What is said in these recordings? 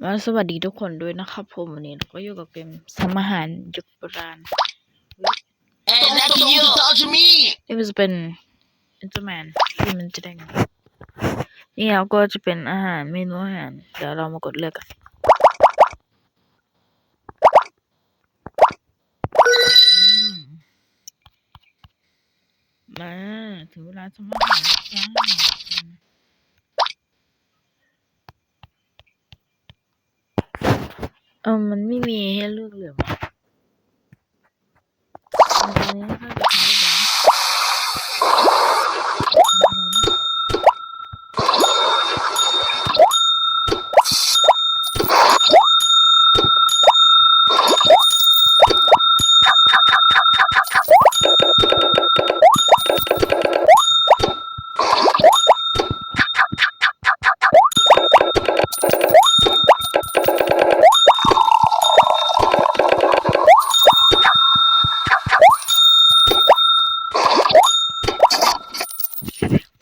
และสวัสดีทุกคนด้วยนะครับผมวันนี้เราก็อยู่กับเกมทำอาหารยุคโบราณ Hey, that you touch me! นี่มันจะเป็นอินเตอร์แมนที่มันจะได้ไงนี่เราก็จะเป็นอาหารเมนูอาหาร เดี๋ยวเรามากดเลือกกันอืมมาถึงเวลาทำอาหารแล้วจ้า เออ มันไม่มีให้เลือกเลยมั้งอันนี้ถ้าจะ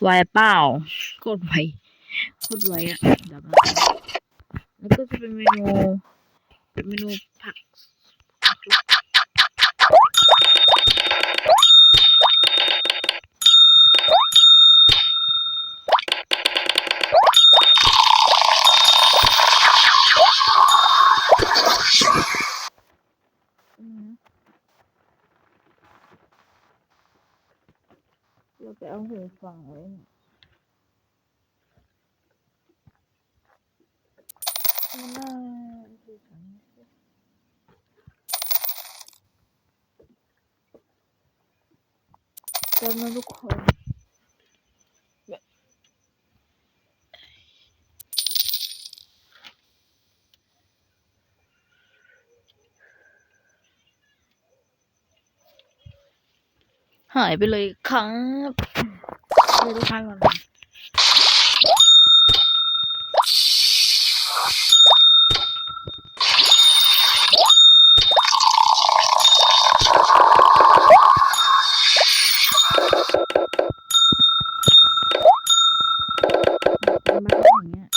ไวเปล่าโคตรไวโคตรไวอะเดี๋ยวมาแล้วก็จะเป็นเมนูเป็นเมนูผัก เราไปเอาหูฟังไว้หน่อยมันน่าดูสังจำนะทุกคนแบบ หายไปเลยครับไม่ได้ทานก่อนนะเป็นบ้าอย่างเงี้ย